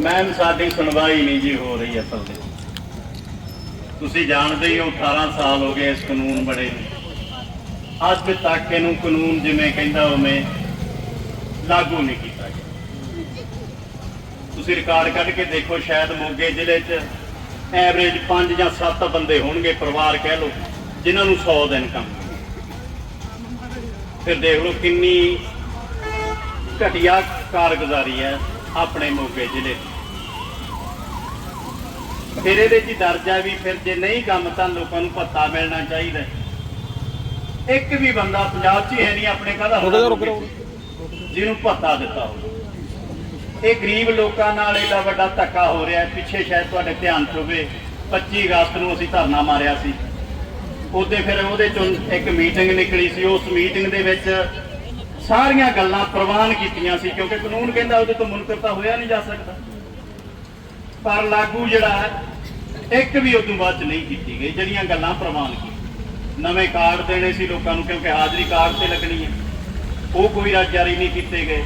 Ma'am, ਸਾਡੀ ਸੁਣਵਾਈ ਨਹੀਂ ਜੀ ਹੋ ਰਹੀ ਅਸਲ ਦੇ ਤੁਸੀਂ ਜਾਣਦੇ ਹੀ ਹੋ 18 ਸਾਲ ਹੋ ਗਏ ਇਸ ਕਾਨੂੰਨ ਬੜੇ ਅੱਜ ਤੱਕ ਇਹਨੂੰ ਕਾਨੂੰਨ ਜਿਵੇਂ ਕਹਿੰਦਾ ਉਵੇਂ ਲਾਗੂ ਨਹੀਂ ਕੀਤਾ ਗਿਆ। ਤੁਸੀਂ ਰਿਕਾਰਡ ਕੱਢ ਕੇ ਦੇਖੋ, ਸ਼ਾਇਦ ਮੋਗੇ ਜ਼ਿਲ੍ਹੇ 'ਚ ਐਵਰੇਜ 5 ਜਾਂ 7 ਬੰਦੇ ਹੋਣਗੇ, ਪਰਿਵਾਰ ਕਹਿ ਲਓ, ਜਿਨ੍ਹਾਂ ਨੂੰ 100 ਦਿਨ ਕੰਮ ਫਿਰ ਦੇਖ ਲਓ ਕਿੰਨੀ ਘਟੀਆ ਕਾਰਗੁਜ਼ਾਰੀ ਹੈ ਆਪਣੇ ਮੋਗੇ ਜ਼ਿਲ੍ਹੇ ਦੀ ਫਿਰ ਇਹਦੇ 'ਚ ਦਰਜਾ ਵੀ ਫਿਰ ਜੇ ਨਹੀਂ ਕੰਮ ਤਾਂ ਲੋਕਾਂ ਨੂੰ ਭੱਤਾ ਮਿਲਣਾ ਚਾਹੀਦਾ। ਇੱਕ ਵੀ ਬੰਦਾ ਪੰਜਾਬ 'ਚ ਹੀ ਨਹੀਂ ਆਪਣੇ ਕਾਹਦਾ ਜਿਹਨੂੰ ਭੱਤਾ ਦਿੱਤਾ ਹੋਵੇ। ਇਹ ਗਰੀਬ ਲੋਕਾਂ ਨਾਲ ਇਹਦਾ ਵੱਡਾ ਧੱਕਾ ਹੋ ਰਿਹਾ ਪਿੱਛੇ ਸ਼ਾਇਦ ਤੁਹਾਡੇ ਧਿਆਨ 'ਚ ਹੋਵੇ 25 ਅਗਸਤ ਨੂੰ ਅਸੀਂ ਧਰਨਾ ਮਾਰਿਆ ਸੀ। ਉਹਦੇ ਫਿਰ ਉਹਦੇ ਚੋਂ ਇੱਕ ਮੀਟਿੰਗ ਨਿਕਲੀ ਸੀ। ਉਸ ਮੀਟਿੰਗ ਦੇ ਵਿੱਚ ਸਾਰੀਆਂ ਗੱਲਾਂ ਪ੍ਰਵਾਨ ਕੀਤੀਆਂ ਸੀ ਕਿਉਂਕਿ ਕਾਨੂੰਨ ਕਹਿੰਦਾ ਉਹਦੇ ਤੋਂ ਮੁਨਕਰ ਤਾਂ ਹੋਇਆ ਨਹੀਂ ਜਾ ਸਕਦਾ। ਪਰ ਲਾਗੂ ਜਿਹੜਾ ਹੈ, ਇੱਕ ਵੀ ਉਦੋਂ ਬਾਅਦ ਚ ਨਹੀਂ ਕੀਤੀ ਗਈ, ਜਿਹੜੀਆਂ ਗੱਲਾਂ ਪ੍ਰਵਾਨ ਕੀ ਨਵੇਂ ਕਾਰਡ ਦੇਣੇ ਸੀ ਲੋਕਾਂ ਨੂੰ, ਕਿਉਂਕਿ ਹਾਜ਼ਰੀ ਕਾਰਡ ਤੇ ਲੱਗਣੀ ਹੈ। ਉਹ ਕੋਈ ਰਾਜ ਜਾਰੀ ਨਹੀਂ ਕੀਤੇ ਗਏ।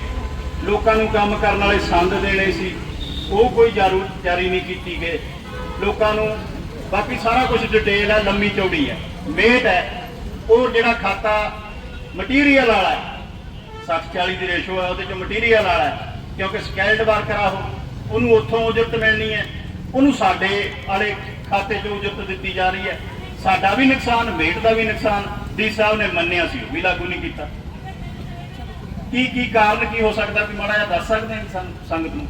ਲੋਕਾਂ ਨੂੰ ਕੰਮ ਕਰਨ ਵਾਲੇ ਸੰਦ ਦੇਣੇ ਸੀ। ਉਹ ਕੋਈ ਜਾਰੂ ਜਾਰੀ ਨਹੀਂ ਕੀਤੀ ਗਏ। ਲੋਕਾਂ ਨੂੰ ਬਾਕੀ ਸਾਰਾ ਕੁਝ ਡਿਟੇਲ ਹੈ, ਲੰਮੀ ਚੌੜੀ ਹੈ। ਮੇਟ ਹੈ। ਉਹ ਜਿਹੜਾ ਖਾਤਾ ਮਟੀਰੀਅਲ ਵਾਲਾ ਹੈ 60 40 ਦੀ ਰੇਸ਼ੋ ਹੈ, ਉਹਦੇ ਚ ਮਟੀਰੀਅਲ ਵਾਲਾ ਹੈ, ਕਿਉਂਕਿ ਸਕੈਲਡ ਵਰਕਰ ਆ ਉਹ। ਉਹਨੂੰ ਉੱਥੋਂ ਉਜਰਤ ਮਿਲਣੀ ਹੈ। ਉਹਨੂੰ ਸਾਡੇ ਵਾਲੇ ਖਾਤੇ 'ਚ ਉਜਰਤ ਦਿੱਤੀ ਜਾ ਰਹੀ ਹੈ। ਸਾਡਾ ਵੀ ਨੁਕਸਾਨ, ਮੇਟ ਦਾ ਵੀ ਨੁਕਸਾਨ, ਡੀ ਸਾਹਿਬ ਨੇ ਮੰਨਿਆ ਸੀ, ਉਹ ਵੀ ਲਾਗੂ ਨਹੀਂ ਕੀਤਾ। ਕੀ ਕੀ ਕਾਰਨ ਕੀ ਹੋ ਸਕਦਾ ਵੀ ਮਾੜਾ ਜਿਹਾ ਦੱਸ ਸਕਦੇ ਹਾਂ ਸੰਗਤ ਨੂੰ?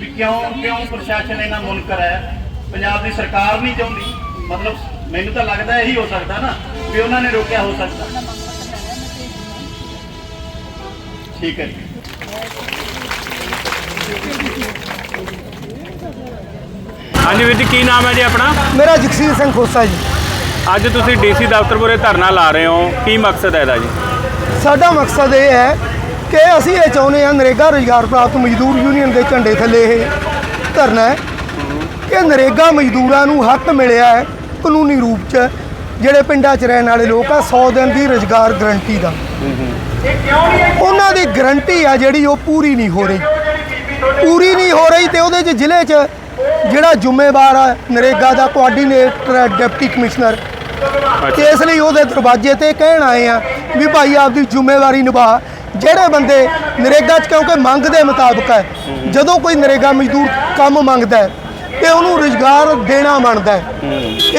ਵੀ ਕਿਉਂ ਕਿਉਂ ਪ੍ਰਸ਼ਾਸਨ ਇਹਨਾਂ ਮੁਨਕਰ ਹੈ? ਪੰਜਾਬ ਦੀ ਸਰਕਾਰ ਨਹੀਂ ਚਾਹੁੰਦੀ। ਮਤਲਬ ਮੈਨੂੰ ਤਾਂ ਲੱਗਦਾ ਇਹੀ ਹੋ ਸਕਦਾ ਨਾ, ਵੀ ਉਹਨਾਂ ਨੇ ਰੋਕਿਆ ਹੋ ਸਕਦਾ। ਠੀਕ ਹੈ ਜੀ। ਹਾਂਜੀ ਵੀਰ ਜੀ ਕੀ ਨਾਮ ਹੈ ਜੀ ਆਪਣਾ? ਮੇਰਾ ਜਗਸੀਰ ਸਿੰਘ ਖੋਸਾ ਜੀ। ਅੱਜ ਤੁਸੀਂ ਡੀਸੀ ਦਫ਼ਤਰ ਮੂਹਰੇ ਧਰਨਾ ਲਾ ਰਹੇ ਹੋ। ਕੀ ਮਕਸਦ ਹੈ ਇਹਦਾ ਜੀ? ਸਾਡਾ ਮਕਸਦ ਇਹ ਹੈ ਕਿ ਅਸੀਂ ਇਹ ਚਾਹੁੰਦੇ ਹਾਂ ਨਰੇਗਾ ਰੁਜ਼ਗਾਰ ਪ੍ਰਾਪਤ ਮਜ਼ਦੂਰ ਯੂਨੀਅਨ ਦੇ ਝੰਡੇ ਥੱਲੇ ਇਹ ਧਰਨਾ ਹੈ ਕਿ ਨਰੇਗਾ ਮਜ਼ਦੂਰਾਂ ਨੂੰ ਹੱਕ ਮਿਲਿਆ ਹੈ ਕਾਨੂੰਨੀ ਰੂਪ 'ਚ ਜਿਹੜੇ ਪਿੰਡਾਂ 'ਚ ਰਹਿਣ ਵਾਲੇ ਲੋਕ ਆ 100 ਦਿਨ ਦੀ ਰੁਜ਼ਗਾਰ ਗਰੰਟੀ ਦਾ। ਉਹਨਾਂ ਦੀ ਗਰੰਟੀ ਆ ਜਿਹੜੀ ਉਹ ਪੂਰੀ ਨਹੀਂ ਹੋ ਰਹੀ। ਪੂਰੀ ਨਹੀਂ ਹੋ ਰਹੀ ਤੇ ਉਹਦੇ 'ਚ ਜ਼ਿਲ੍ਹੇ 'ਚ ਜਿਹੜਾ ਜ਼ਿੰਮੇਵਾਰ ਆ ਨਰੇਗਾ ਦਾ ਕੋਆਰਡੀਨੇਟਰ ਹੈ, ਡਿਪਟੀ ਕਮਿਸ਼ਨਰ। ਤੇ ਇਸ ਲਈ ਉਹਦੇ ਦਰਵਾਜ਼ੇ ਤੇ ਕਹਿਣ ਆਏ ਆ ਵੀ ਭਾਈ ਆਪਦੀ ਜ਼ਿੰਮੇਵਾਰੀ ਨਿਭਾ। ਜਿਹੜੇ ਬੰਦੇ ਨਰੇਗਾ 'ਚ ਕਿਉਂਕਿ ਮੰਗ ਦੇ ਮੁਤਾਬਕ ਹੈ ਜਦੋਂ ਕੋਈ ਨਰੇਗਾ ਮਜ਼ਦੂਰ ਕੰਮ ਮੰਗਦਾ ਹੈ ਤੇ ਉਹਨੂੰ ਰੁਜ਼ਗਾਰ ਦੇਣਾ ਬਣਦਾ ਹੈ।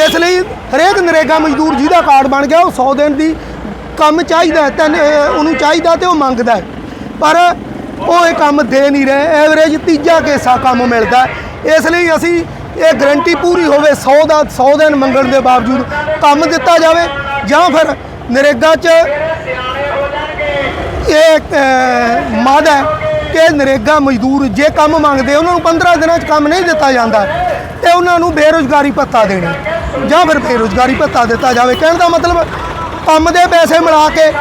ਇਸ ਲਈ ਹਰੇਕ ਨਰੇਗਾ ਮਜ਼ਦੂਰ ਜਿਹਦਾ ਕਾਰਡ ਬਣ ਗਿਆ ਉਹ 100 ਦਿਨ ਦੀ ਕੰਮ ਚਾਹੀਦਾ ਹੈ ਤਾਂ ਉਹਨੂੰ ਚਾਹੀਦਾ ਤੇ ਉਹ ਮੰਗਦਾ ਹੈ। ਪਰ ਉਹ ਇਹ ਕੰਮ ਦੇ ਨਹੀਂ ਰਹੇ ਐਵਰੇਜ ਤੀਜਾ ਕੇਸਾ ਕੰਮ ਮਿਲਦਾ ਇਸ ਲਈ ਅਸੀਂ ਇਹ ਗਰੰਟੀ ਪੂਰੀ ਹੋਵੇ 100 ਦਾ 100 ਦਿਨ ਮੰਗਣ ਦੇ ਬਾਵਜੂਦ ਕੰਮ ਦਿੱਤਾ ਜਾਵੇ ਜਾਂ ਫਿਰ ਨਰੇਗਾ 'ਚ ਇਹ ਅਹ, ਹੈ ਕਿ ਨਰੇਗਾ ਮਜ਼ਦੂਰ ਜੇ ਕੰਮ ਮੰਗਦੇ ਉਹਨਾਂ ਨੂੰ 15 ਦਿਨਾਂ 'ਚ ਕੰਮ ਨਹੀਂ ਦਿੱਤਾ ਜਾਂਦਾ ਤੇ ਉਹਨਾਂ ਨੂੰ ਬੇਰੁਜ਼ਗਾਰੀ ਭੱਤਾ ਦੇਣਾ ਜਾਂ ਫਿਰ ਬੇਰੁਜ਼ਗਾਰੀ ਭੱਤਾ ਦਿੱਤਾ ਜਾਵੇ। ਕਹਿਣ ਦਾ ਮਤਲਬ ਕੰਮ ਦੇ ਪੈਸੇ ਮਿਲਾ ਕੇ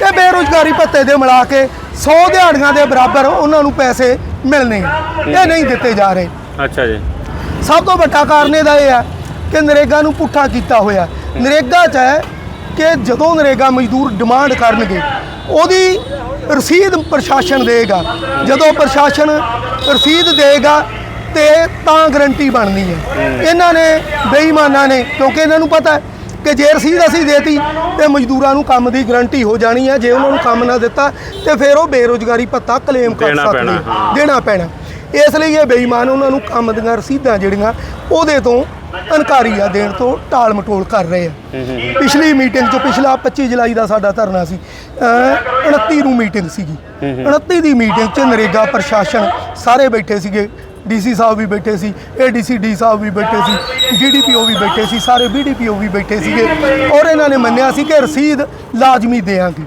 ਤੇ ਬੇਰੁਜ਼ਗਾਰੀ ਭੱਤੇ ਦੇ ਮਿਲਾ ਕੇ 100 ਦਿਹਾੜੀਆਂ ਦੇ ਬਰਾਬਰ ਉਹਨਾਂ ਨੂੰ ਪੈਸੇ ਮਿਲਣੇ ਇਹ ਨਹੀਂ ਦਿੱਤੇ ਜਾ ਰਹੇ। ਅੱਛਾ ਜੀ। ਸਭ ਤੋਂ ਵੱਡਾ ਕਾਰਨ ਇਹਦਾ ਇਹ ਹੈ ਕਿ ਨਰੇਗਾ ਨੂੰ ਪੁੱਠਾ ਕੀਤਾ ਹੋਇਆ ਨਰੇਗਾ 'ਚ ਹੈ ਕਿ ਜਦੋਂ ਨਰੇਗਾ ਮਜ਼ਦੂਰ ਡਿਮਾਂਡ ਕਰਨਗੇ ਉਹਦੀ ਰਸੀਦ ਪ੍ਰਸ਼ਾਸਨ ਦੇਗਾ ਜਦੋਂ ਪ੍ਰਸ਼ਾਸਨ ਰਸੀਦ ਦੇਗਾ ਤੇ ਤਾਂ ਗਰੰਟੀ ਬਣਨੀ ਹੈ। ਇਹਨਾਂ ਨੇ ਬੇਈਮਾਨਾਂ ਨੇ ਕਿਉਂਕਿ ਇਹਨਾਂ ਨੂੰ ਪਤਾ ਹੈ ਕਿ ਜੇ ਰਸੀਦ ਅਸੀਂ ਦੇਤੀ ਤੇ ਮਜ਼ਦੂਰਾਂ ਨੂੰ ਕੰਮ ਦੀ ਗਰੰਟੀ ਹੋ ਜਾਣੀ ਹੈ ਜੇ ਉਹਨਾਂ ਨੂੰ ਕੰਮ ਨਾ ਦਿੱਤਾ ਤੇ ਫਿਰ ਉਹ ਬੇਰੁਜ਼ਗਾਰੀ ਭੱਤਾ ਕਲੇਮ ਕਰ ਸਕਦੇ। ਦੇਣਾ ਪੈਣਾ। ਇਸ ਲਈ ਇਹ ਬੇਈਮਾਨ ਉਹਨਾਂ ਨੂੰ ਕੰਮ ਦੀਆਂ ਰਸੀਦਾਂ ਜਿਹੜੀਆਂ ਉਹਦੇ ਤੋਂ ਅਨਕਾਰੀ ਆ ਦੇਣ ਤੋਂ ਟਾਲ ਮਟੋਲ ਕਰ ਰਹੇ ਆ। ਪਿਛਲੀ ਮੀਟਿੰਗ 'ਚ ਪਿਛਲਾ 25 ਜੁਲਾਈ ਦਾ ਸਾਡਾ ਧਰਨਾ ਸੀ ਅਹ 29 ਨੂੰ ਮੀਟਿੰਗ ਸੀਗੀ। 29 ਦੀ ਮੀਟਿੰਗ 'ਚ ਨਰੇਗਾ ਪ੍ਰਸ਼ਾਸਨ ਸਾਰੇ ਬੈਠੇ ਸੀਗੇ ਡੀਸੀ ਸਾਹਿਬ ਵੀ ਬੈਠੇ ਸੀ ਏਡੀਸੀ ਡੀ ਸਾਹਿਬ ਵੀ ਬੈਠੇ ਸੀ ਡੀਡੀਪੀਓ ਵੀ ਬੈਠੇ ਸੀ ਸਾਰੇ ਬੀਡੀਪੀਓ ਵੀ ਬੈਠੇ ਸੀਗੇ। ਔਰ ਇਹਨਾਂ ਨੇ ਮੰਨਿਆ ਸੀ ਕਿ ਰਸੀਦ ਲਾਜ਼ਮੀ ਦੇਵਾਂਗੇ।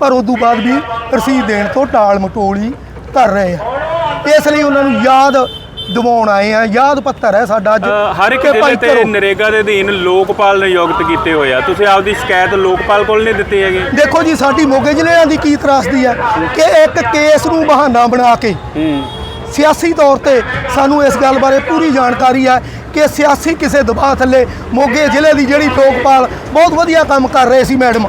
ਪਰ ਉਦੋਂ ਬਾਅਦ ਵੀ ਰਸੀਦ ਦੇਣ ਤੋਂ ਟਾਲ ਮਟੋਲੀ ਕਰ ਰਹੇ ਆ। ਇਸ ਲਈ ਉਹਨਾਂ ਨੂੰ ਯਾਦ ਦਿਵਾਉਣ ਆਏ ਆ। ਯਾਦ ਪੱਤਰ ਹੈ ਸਾਡਾ ਅੱਜ ਹਰ ਇੱਕ ਜ਼ਿਲ੍ਹੇ ਤੇ। ਨਰੇਗਾ ਦੇ ਅਧੀਨ ਲੋਕਪਾਲ ਨਿਯੁਕਤ ਕੀਤੇ ਹੋਏ ਆ। ਤੁਸੀਂ ਆਪਦੀ ਸ਼ਿਕਾਇਤ ਲੋਕਪਾਲ ਕੋਲ ਨਹੀਂ ਦਿੱਤੀ ਹੈਗੀ। ਦੇਖੋ ਜੀ ਸਾਡੀ ਮੋਗੇ ਜ਼ਿਲ੍ਹਿਆਂ ਦੀ ਕੀ ਤਰਾਸਦੀ ਹੈ ਕਿ ਇੱਕ ਕੇਸ ਨੂੰ ਬਹਾਨਾ ਬਣਾ ਕੇ ਸਿਆਸੀ ਤੌਰ ਤੇ ਸਾਨੂੰ ਇਸ ਗੱਲ ਬਾਰੇ ਪੂਰੀ ਜਾਣਕਾਰੀ ਹੈ ਕਿ ਸਿਆਸੀ ਕਿਸੇ ਦਬਾਅ ਥੱਲੇ ਮੋਗੇ ਜ਼ਿਲ੍ਹੇ ਦੀ ਜਿਹੜੀ ਲੋਕਪਾਲ ਬਹੁਤ ਵਧੀਆ ਕੰਮ ਕਰ ਰਹੇ ਸੀ ਮੈਡਮ।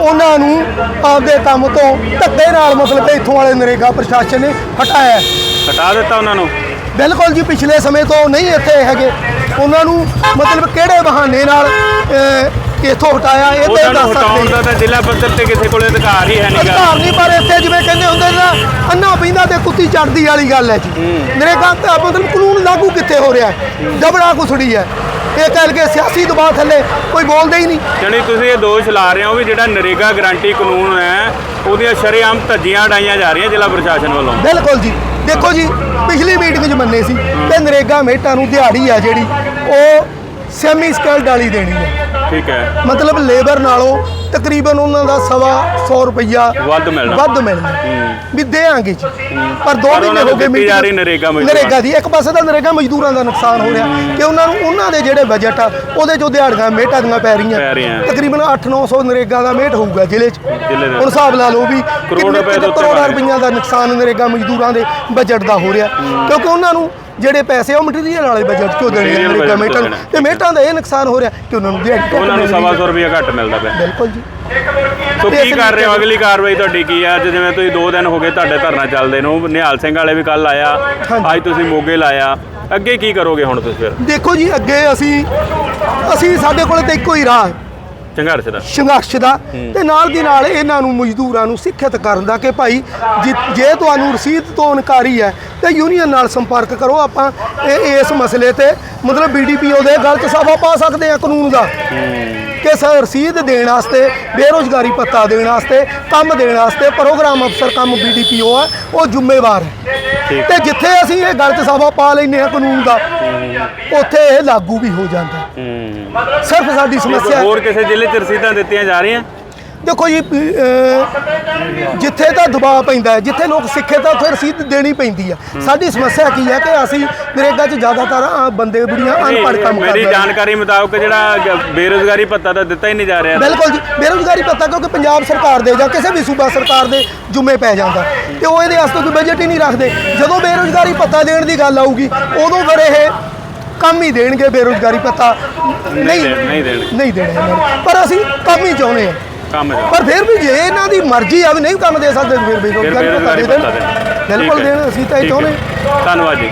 ਉਹਨਾਂ ਨੂੰ ਆਪਦੇ ਕੰਮ ਤੋਂ ਧੱਕੇ ਨਾਲ ਮਤਲਬ ਕਿ ਇੱਥੋਂ ਵਾਲੇ ਨਰੇਗਾ ਪ੍ਰਸ਼ਾਸਨ ਨੇ ਹਟਾਇਆ। ਹੈ। ਹਟਾ ਦਿੱਤਾ ਉਹਨਾਂ ਨੂੰ? ਬਿਲਕੁਲ ਜੀ ਪਿਛਲੇ ਸਮੇਂ ਤੋਂ ਨਹੀਂ ਇੱਥੇ ਹੈਗੇ। ਉਹਨਾਂ ਨੂੰ ਮਤਲਬ ਕਿਹੜੇ ਬਹਾਨੇ ਨਾਲ ਇੱਥੋਂ ਹਟਾਇਆ ਇਹ ਤੇ ਦੱਸ ਸਕਦੇ ਦਾ ਤਾਂ ਜ਼ਿਲ੍ਹਾ ਪੱਧਰ ਤੇ ਕਿਸੇ ਕੋਲੇ ਅਧਿਕਾਰ ਹੀ ਹੈ ਨਹੀਂਗਾ ਅਧਿਕਾਰ ਨਹੀਂ ਪਰ ਇੱਥੇ ਜਿਵੇਂ ਕਹਿੰਦੇ ਹੁੰਦੇ ਨਾ ਅੰਨਾ ਪੀਂਦਾ ਤੇ ਕੁੱਤੀ ਚੜਦੀ ਵਾਲੀ ਗੱਲ ਹੈ ਜੀ। ਨਰੇਗਾ ਤਾਂ ਮਤਲਬ ਕਾਨੂੰਨ ਲਾਗੂ ਕਿੱਥੇ ਹੋ ਰਿਹਾ ਹੈ? ਜਬੜਾ ਕੁਸੜੀ ਹੈ। ਇਹ ਕਹਿ ਕੇ ਸਿਆਸੀ ਦਬਾਅ ਥੱਲੇ ਕੋਈ ਬੋਲਦਾ ਹੀ ਨਹੀਂ। ਜਾਣੀ ਤੁਸੀਂ ਇਹ ਦੋਸ਼ ਲਾ ਰਹੇ ਹੋ ਵੀ ਜਿਹੜਾ ਨਰੇਗਾ ਗਰੰਟੀ ਕਾਨੂੰਨ ਹੈ ਉਹਦੀਆਂ ਸ਼ਰੇਆਮ ਧੱਜੀਆਂ ਉਡਾਈਆਂ ਜਾ ਰਹੀਆਂ ਜ਼ਿਲ੍ਹਾ ਪ੍ਰਸ਼ਾਸਨ ਵੱਲੋਂ। ਬਿਲਕੁਲ ਜੀ। ਦੇਖੋ ਜੀ ਪਿਛਲੀ ਮੀਟਿੰਗ 'ਚ ਮੰਨੇ ਸੀ ਕਿ ਨਰੇਗਾ ਮੇਟਾਂ ਨੂੰ ਦਿਹਾੜੀ ਆ ਜਿਹੜੀ ਉਹ ਸੈਮੀ ਸਕਿਲਡ ਵਾਲੀ ਦੇਣੀ ਹੈ। ਠੀਕ ਹੈ। ਮਤਲਬ ਲੇਬਰ ਨਾਲੋਂ ਤਕਰੀਬਨ ਉਹਨਾਂ ਦਾ ਸਵਾ 100 ਰੁਪਈਆ ਵੱਧ ਮਿਲਣਾ। ਵੱਧ ਮਿਲਣਾ। ਵੀ ਦੇਾਂਗੇ ਜੀ। ਪਰ ਦੋ ਪਰ ਮਹੀਨੇ ਉਹਨਾਂ ਹੋ ਗਏ ਦਿੱਤੀ ਜਾ meeting- ਰਹੀ ਨਰੇਗਾ ਮਜ਼ਦੂਰਾਂ। ਨਰੇਗਾ ਦੀ। ਇੱਕ ਪਾਸੇ ਤਾਂ ਨਰੇਗਾ ਮਜ਼ਦੂਰਾਂ ਦਾ ਨੁਕਸਾਨ ਹੋ ਰਿਹਾ ਕਿ ਉਹਨਾਂ ਨੂੰ ਉਹਨਾਂ ਦੇ ਜਿਹੜੇ ਬਜਟ ਆ ਉਹਦੇ ਚੋਂ ਦਿਹਾੜੀਆਂ ਮੇਟਾਂ ਦੀਆਂ ਪੈ ਰਹੀਆਂ। ਤਕਰੀਬਨ 8-900 ਨਰੇਗਾ ਦਾ ਮੇਟ ਹੋਊਗਾ ਜ਼ਿਲ੍ਹੇ 'ਚ। ਹੁਣ ਹਿਸਾਬ ਲਾ ਲਓ ਵੀ ਕਰੋੜ ਕਿੰਨੇ- ਰੁਪਏ ਦਾ ਨੁਕਸਾਨ ਨਰੇਗਾ ਮਜ਼ਦੂਰਾਂ ਦੇ ਬਜਟ ਦਾ ਹੋ ਰਿਹਾ। ਕਿਉਂਕਿ ਉਹਨਾਂ ਨੂੰ ਜਿਹੜੇ ਪੈਸੇ ਆ, ਉਹ ਮਟੀਰੀਅਲ ਵਾਲੇ ਬਜਟ ਚੋਂ ਦੇਣੇ ਆ budget ਮੇਟਾਂ ਨੂੰ। ਤੇ ਮੇਟਾਂ ਦਾ ਇਹ ਨੁਕਸਾਨ ਹੋ ਰਿਹਾ ਕਿ ਉਹਨਾਂ ਨੂੰ ਦਿਹਾੜੀ ਉਹਨਾਂ ਨੂੰ ਮਿਲ ਰਹੀ ਸਵਾ ਹੈ। ਸੌ ਰੁਪਇਆ ਘੱਟ ਮਿਲਦਾ ਪਿਆ। ਬਿਲਕੁਲ ਜੀ। ਸੋ ਕੀ ਕਰ ਰਹੇ ਹੋ? ਅਗਲੀ ਕਾਰਵਾਈ ਤੁਹਾਡੀ ਕੀ ਹੈ ਅੱਜ ਜਿਵੇਂ ਤੁਸੀਂ 2 ਦਿਨ ਹੋ ਗਏ ਤੁਹਾਡੇ ਧਰਨਾ ਚੱਲਦੇ ਨੂੰ ਨਿਹਾਲ ਸਿੰਘ ਵਾਲੇ ਵੀ ਕੱਲ ਆਇਆ। ਅੱਜ ਤੁਸੀਂ ਮੋਗੇ ਲਾਇਆ। ਅੱਗੇ ਕੀ ਕਰੋਗੇ ਹੁਣ ਤੁਸੀਂ ਫਿਰ? ਦੇਖੋ ਜੀ ਅੱਗੇ ਅਸੀਂ ਅਸੀਂ ਸਾਡੇ ਕੋਲ ਤਾਂ ਇੱਕੋ ਹੀ ਰਾਹ ਹੈ। ਸੰਘਰਸ਼ ਦਾ ਸੰਘਰਸ਼ ਦਾ ਤੇ ਨਾਲ ਦੀ ਨਾਲ ਇਹਨਾਂ ਨੂੰ ਮਜ਼ਦੂਰਾਂ ਨੂੰ ਸਿੱਖਿਅਤ ਕਰਨ ਦਾ ਕਿ ਭਾਈ ਜੇ- ਜੇ ਤੁਹਾਨੂੰ ਰਸੀਦ ਤੋਂ ਇਨਕਾਰੀ ਹੈ ਤੇ ਯੂਨੀਅਨ ਨਾਲ ਸੰਪਰਕ ਕਰੋ ਆਪਾਂ ਇਹ ਇਸ ਮਸਲੇ ਤੇ। ਮਤਲਬ ਬੀਡੀਪੀਓ ਦੇ ਗਲਤ ਸਾਫਾ ਪਾ ਸਕਦੇ ਆ ਕਾਨੂੰਨ ਦਾ। ਕਿ ਸ ਰਸੀਦ ਦੇਣ ਵਾਸਤੇ ਬੇਰੋਜ਼ਗਾਰੀ ਭੱਤਾ ਦੇਣ ਵਾਸਤੇ ਕੰਮ ਦੇਣ ਵਾਸਤੇ ਪ੍ਰੋਗਰਾਮ ਅਫਸਰ ਕੰਮ ਬੀਡੀਪੀਓ ਆ ਉਹ ਜ਼ਿੰਮੇਵਾਰ ਹੈ। ਤੇ ਜਿੱਥੇ ਅਸੀਂ ਇਹ ਗਲਤ ਸਾਫਾ ਪਾ ਲੈਨੇ ਆ ਕਾਨੂੰਨ ਦਾ ਉੱਥੇ ਇਹ ਲਾਗੂ ਵੀ ਹੋ ਜਾਂਦਾ। ਹੈ। ਹੂੰ ਸਿਰਫ ਸਾਡੀ ਸਮੱਸਿਆ ਹੋਰ ਕਿਸੇ ਜ਼ਿਲ੍ਹੇ 'ਚ ਰਸੀਦਾਂ ਦਿੱਤੀਆਂ ਜਾ ਰਹੀਆਂ? ਦੇਖੋ ਜੀ ਜਿੱਥੇ ਤਾਂ ਦਬਾਅ ਪੈਂਦਾ ਹੈ ਜਿੱਥੇ ਲੋਕ ਸਿੱਖੇ ਤਾਂ ਉੱਥੇ ਰਸੀਦ ਦੇਣੀ ਪੈਂਦੀ ਹੈ। ਸਾਡੀ ਸਮੱਸਿਆ ਕੀ ਹੈ ਕਿ ਅਸੀਂ ਨਰੇਗਾ 'ਚ ਜ਼ਿਆਦਾਤਰ ਬੰਦੇ ਬੁੜੀਆਂ ਅਨਪੜ੍ਹ ਕੰਮ ਮੇਰੀ ਕਰਦੇ ਨੇ ਜਾਣਕਾਰੀ ਮੁਤਾਬਕ ਜਿਹੜਾ ਬੇਰੁਜ਼ਗਾਰੀ ਭੱਤਾ ਤਾਂ ਦਿੱਤਾ ਹੀ ਨਹੀਂ ਜਾ ਰਿਹਾ। ਬਿਲਕੁਲ ਜੀ ਬੇਰੁਜ਼ਗਾਰੀ ਭੱਤਾ ਕਿਉਂਕਿ ਪੰਜਾਬ ਸਰਕਾਰ ਦੇ ਜਾਂ ਕਿਸੇ ਵੀ ਸੂਬਾ ਸਰਕਾਰ ਦੇ ਜੁਮੇ ਪੈ ਜਾਂਦਾ। ਤੇ ਉਹ ਇਹਦੇ ਵਾਸਤੇ ਕੋਈ ਬਜਟ ਹੀ ਨਹੀਂ ਰੱਖਦੇ। ਜਦੋਂ ਬੇਰੁਜ਼ਗਾਰੀ ਭੱਤਾ ਦੇਣ ਦੀ ਗੱਲ ਆਊਗੀ ਉਦੋਂ ਫਿਰ ਇਹ ਕੰਮ ਹੀ ਦੇਣਗੇ ਬੇਰੁਜ਼ਗਾਰੀ ਭੱਤਾ ਨਹੀਂ ਦੇਣ- ਨਹੀਂ ਦੇਣਗੇ। ਨਹੀਂ ਦੇਣੇ ਇਹਨਾਂ ਨੇ। ਪਰ ਅਸੀਂ ਕੰਮ ਹੀ ਚਾਹੁੰਦੇ ਹਾਂ ਕੰਮ ਜਾ ਪਰ ਫਿਰ ਵੀ ਜੇ ਇਹਨਾਂ ਦੀ ਮਰਜ਼ੀ ਆ ਵੀ ਨਹੀਂ ਕੰਮ ਦੇ ਸਕਦੇ ਫਿਰ ਬੇਰੁਜ਼ਗਾਰੀ ਬੇਰੁਜ਼ਗਾਰੀ ਦੇ ਦੇਣ ਭੱਤਾ ਦੇਣ ਬਿਲਕੁਲ ਠੀਕ ਹੈ। ਦੇਣ ਅਸੀਂ ਤਾਂ ਇਹ ਠੀਕ ਹੈ। ਚਾਹੁੰਦੇ ਧੰਨਵਾਦ ਜੀ